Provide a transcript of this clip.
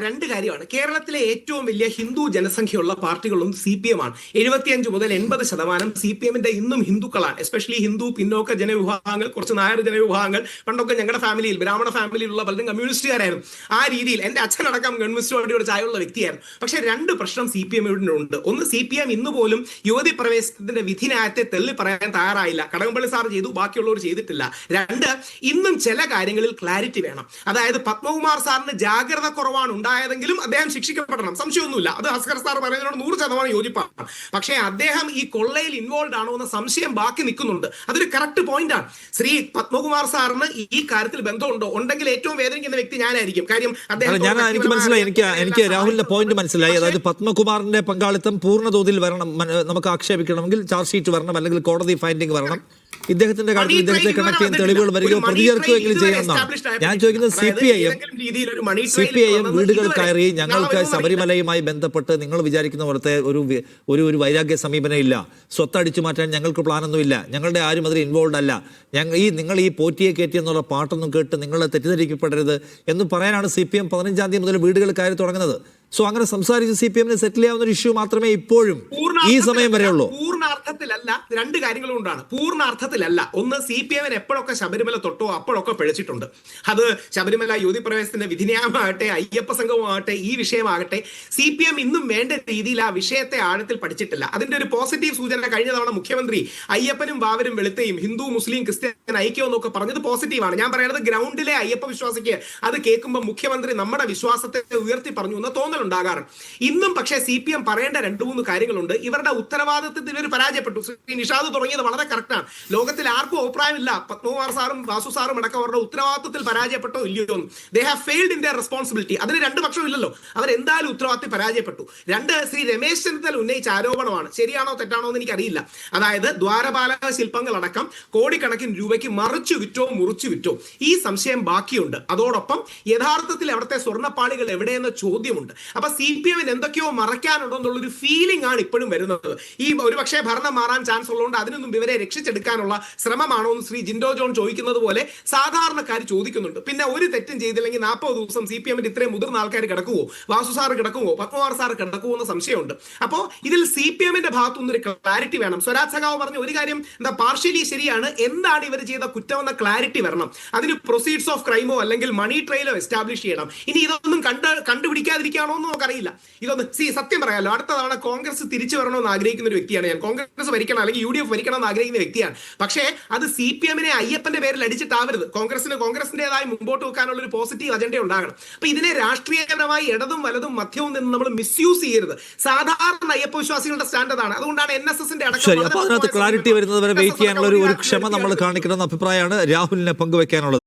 രണ്ട് കാര്യമാണ്. കേരളത്തിലെ ഏറ്റവും വലിയ ഹിന്ദു ജനസംഖ്യയുള്ള പാർട്ടികളും സി പി എം ആണ്. എഴുപത്തിയഞ്ച് മുതൽ എൺപത് ശതമാനം സി പി എമ്മിന്റെ ഇന്നും ഹിന്ദുക്കളാണ്. എസ്പെഷ്യലി ഹിന്ദു പിന്നോക്ക ജനവിഭാഗങ്ങൾ കുറച്ച് നായർ ജനവിഭാഗങ്ങൾ പണ്ടൊക്കെ ഞങ്ങളുടെ ഫാമിലിയിൽ ബ്രാഹ്മണ ഫാമിലിയിലുള്ള പലരും കമ്മ്യൂണിസ്റ്റുകാരായിരുന്നു ആ രീതിയിൽ എന്റെ അച്ഛനടക്കം കമ്മ്യൂണിസ്റ്റ് പാർട്ടിയോട് ചായയുള്ള വ്യക്തിയായിരുന്നു. പക്ഷേ രണ്ട് പ്രശ്നം സി പി എമ്മിനുണ്ട് ഒന്ന് സി പി എം ഇന്ന് പോലും യുവതി പ്രവേശനത്തിന്റെ വിധിനായത്തെ തെള്ളി പറയാൻ തയ്യാറായില്ല. കടകംപള്ളി സാർ ചെയ്തു ബാക്കിയുള്ളവർ ചെയ്തിട്ടില്ല. രണ്ട് ഇന്നും ചില കാര്യങ്ങളിൽ ക്ലാരിറ്റി വേണം. അതായത് പത്മകുമാർ സാറിന് ജാഗ്രത കുറവാണ് ഉണ്ടായതെങ്കിലും അദ്ദേഹം ശിക്ഷിക്കപ്പെടണം. സംശയമൊന്നുമില്ല. അത് അസ്കർ സാർ പറയുന്നതിനോട് നൂറ് ശതമാനം യോജിപ്പാണ്. പക്ഷേ അദ്ദേഹം ഈ കൊള്ളയിൽ ഇൻവോൾവ് ആണോ എന്ന സംശയം ബാക്കി നിൽക്കുന്നുണ്ട്. അതൊരു കറക്റ്റ് പോയിന്റ് ആണ്. ശ്രീ പത്മകുമാർ സാറിന് ഈ കാര്യത്തിൽ ബന്ധമുണ്ടോ? ഉണ്ടെങ്കിൽ ഏറ്റവും വേദനിക്കുന്ന വ്യക്തി ഞാനായിരിക്കും. കാര്യം അദ്ദേഹം ഞാൻ എനിക്ക് മനസ്സിലായി. എനിക്ക് എനിക്ക് രാഹുലിന്റെ പോയിന്റ് മനസ്സിലായി. അതായത് പത്മകുമാറിന്റെ പങ്കാളിത്തം പൂർണതോതിൽ വരണം. നമുക്ക് ആക്ഷേപിക്കണമെങ്കിൽ ചാർജ് ഷീറ്റ് വരണം. അല്ലെങ്കിൽ കോടതി ഫൈൻഡിങ് വരണം. ഇദ്ദേഹത്തിന്റെ കാര്യത്തിൽ ഇദ്ദേഹത്തെ കണക്ട് ചെയ്യാൻ തെളിവുകൾ വരികയോ പ്രതികർക്കുകയെങ്കിലും ചെയ്യാമെന്നാണ് ഞാൻ ചോദിക്കുന്നത് C P I M C P I M വീടുകൾ കയറി ഞങ്ങൾക്ക് ശബരിമലയുമായി ബന്ധപ്പെട്ട് നിങ്ങൾ വിചാരിക്കുന്ന പോലത്തെ ഒരു ഒരു ഒരു വൈരാഗ്യ സമീപനം ഇല്ല. സ്വത്ത് അടിച്ചു മാറ്റാൻ ഞങ്ങൾക്ക് പ്ലാനൊന്നുമില്ല ഞങ്ങളുടെ ആരും അതിൽ ഇൻവോൾവ് അല്ല. ഞങ്ങൾ ഈ നിങ്ങൾ ഈ പോറ്റിയെ കയറ്റി എന്നുള്ള പാട്ടൊന്നും കേട്ട് നിങ്ങളെ തെറ്റിദ്ധരിക്കപ്പെടരുത് എന്ന് പറയാനാണ് സി പി എം പതിനഞ്ചാം തീയതി മുതൽ വീടുകൾ കയറി തുടങ്ങുന്നത്. സോ അങ്ങനെ സംസാരിച്ച് സി പി എമ്മിനെ സെറ്റിൽ ചെയ്യാവുന്ന ഒരു ഇഷ്യൂ മാത്രമേ ഇപ്പോഴും ഈ സമയം വരെ ഉള്ളൂ പൂർണാർത്ഥത്തിലല്ല രണ്ട് കാര്യങ്ങൾ കൊണ്ടാണ്. പൂർണാർത്ഥത്തിലല്ല ഒന്ന് സി പി എമ്മിന് എപ്പോഴൊക്കെ ശബരിമല തൊട്ടോ അപ്പോഴൊക്കെ പിഴച്ചിട്ടുണ്ട്. അത് ശബരിമല യുവതി പ്രവേശത്തിന്റെ വിധിന്യായമാകട്ടെ അയ്യപ്പ സംഘവുമാകട്ടെ ഈ വിഷയമാകട്ടെ സി പി എം ഇന്നും വേണ്ട രീതിയിൽ ആ വിഷയത്തെ ആഴത്തിൽ പഠിച്ചിട്ടില്ല. അതിന്റെ ഒരു പോസിറ്റീവ് സൂചന കഴിഞ്ഞ തവണ മുഖ്യമന്ത്രി അയ്യപ്പനും വാവരും വെളുത്തയും ഹിന്ദു മുസ്ലിം ക്രിസ്ത്യൻ ഐക്യം എന്നൊക്കെ പറഞ്ഞത് പോസിറ്റീവാണ് ഞാൻ പറയുന്നത് ഗ്രൗണ്ടിലെ അയ്യപ്പ വിശ്വാസിക്ക് അത് കേൾക്കുമ്പോൾ മുഖ്യമന്ത്രി നമ്മുടെ വിശ്വാസത്തെ ഉയർത്തി പറഞ്ഞു എന്ന് എന്ന തോന്നലുണ്ടാകാറുണ്ട് ഇന്നും പക്ഷേ സി പി എം പറയേണ്ട രണ്ട് മൂന്ന് കാര്യങ്ങളുണ്ട്. ഇവരുടെ ഉത്തരവാദിത്വത്തിൽ ഇവർ പരാജയപ്പെട്ടു. ശ്രീ നിഷാദ് തുടങ്ങിയത് വളരെ കറക്റ്റാണ് ലോകത്തിൽ ആർക്കും അഭിപ്രായമില്ല പത്മകുമാർ സാറും വാസു സാറും അടക്കം അവരുടെ ഉത്തരവാദിത്വത്തിൽ പരാജയപ്പെട്ടോ ഇല്ലയോ എന്ന്. They have failed in their responsibility അതിന് രണ്ട് പക്ഷം ഇല്ലല്ലോ. അവർ എന്തായാലും ഉത്തരവാദിത്തം പരാജയപ്പെട്ടു. രണ്ട് ശ്രീ രമേശ് ചെന്നിത്തല ഉന്നയിച്ച ആരോപണമാണ്. ശരിയാണോ തെറ്റാണോ എന്ന് എനിക്കറിയില്ല. അതായത് ദ്വാരപാലക ശില്പങ്ങളടക്കം കോടിക്കണക്കിന് രൂപയ്ക്ക് മറിച്ചു വിറ്റോ മുറിച്ചു വിറ്റോ. ഈ സംശയം ബാക്കിയുണ്ട്. അതോടൊപ്പം യഥാർത്ഥത്തിൽ അവിടുത്തെ സ്വർണപ്പാളികൾ എവിടെയെന്ന ചോദ്യമുണ്ട്. അപ്പൊ സി പി എമ്മിന് എന്തൊക്കെയോ മറയ്ക്കാനുണ്ടോ എന്നുള്ളൊരു ഫീലിംഗ് ആണ് ഇപ്പോഴും വരുന്നത്. ഈ ഒരുപക്ഷെ ഭരണം മാറാൻ ചാൻസ് ഉള്ളതുകൊണ്ട് അതിനൊന്നും ഇവരെ രക്ഷിച്ചെടുക്കാനുള്ള ശ്രമമാണോ എന്ന് ശ്രീ ജിൻഡോ ജോൺ ചോദിക്കുന്നത് പോലെ സാധാരണക്കാർ ചോദിക്കുന്നുണ്ട്. പിന്നെ ഒരു തെറ്റും ചെയ്തില്ലെങ്കിൽ നാൽപ്പത് ദിവസം സി പി എമ്മിന്റെ ഇത്രയും മുതിർന്ന ആൾക്കാർ കിടക്കുവോ? വാസു സാർ കിടക്കുവോ? പത്മകുമാർ സാർ കിടക്കുവോ എന്ന സംശയമുണ്ട്. അപ്പോൾ ഇതിൽ സി പി എമ്മിന്റെ ഭാഗത്തുനിന്ന് ഒരു ക്ലാരിറ്റി വേണം. സ്വരാജ് സഖാവ് പറഞ്ഞ ഒരു കാര്യം എന്താ പാർഷ്യലി ശരിയാണ്. എന്താണ് ഇവർ ചെയ്ത കുറ്റം എന്ന ക്ലാരിറ്റി വരണം. അതിന് പ്രൊസീഡ്സ് ഓഫ് ക്രൈമോ അല്ലെങ്കിൽ മണി ട്രെയിലോ എസ്റ്റാബ്ലിഷ് ചെയ്യണം. ഇനി ഇതൊന്നും കണ്ട് കണ്ടുപിടിക്കാതിരിക്കുകയാണോ? എന്ന് നമുക്കറിയില്ല. ഇതൊന്ന് സി സത്യം പറയാമല്ലോ അടുത്ത തവണ കോൺഗ്രസ് തിരിച്ചു വരണമെന്ന് ആഗ്രഹിക്കുന്ന ഒരു വ്യക്തിയാണ് ഞാൻ. കോൺഗ്രസ് ഭരിക്കണം അല്ലെങ്കിൽ യു ഡി എഫ് ഭരിക്കണം എന്ന് ആഗ്രഹിക്കുന്ന വ്യക്തിയാണ്. പക്ഷേ അത് സി പി എമ്മിനെ അയ്യപ്പന്റെ പേരിൽ അടിച്ചിട്ടാവരുത്. കോൺഗ്രസിന് കോൺഗ്രസിന്റേതായി മുമ്പോട്ട് വെക്കാനുള്ള ഒരു പോസിറ്റീവ് അജണ്ട ഉണ്ടാകണം. അപ്പൊ ഇതിനെ രാഷ്ട്രീയപരമായി ഇടതും വലതും മധ്യവും നിന്ന് നമ്മൾ മിസ്യൂസ് ചെയ്യരുത്. സാധാരണ അയ്യപ്പ വിശ്വാസികളുടെ സ്റ്റാൻഡേർഡ് ആണ് അതുകൊണ്ടാണ് എൻ എസ് എസിന്റെ അടക്കം അതിനകത്ത് ക്ലാരിറ്റി വരുന്നത് വരെ വെയിറ്റ് ചെയ്യാനുള്ള ഒരു ക്ഷമ നമ്മൾ കാണിക്കണമെന്ന അഭിപ്രായമാണ് രാഹുലിനെ പങ്കുവെക്കാനുള്ളത്.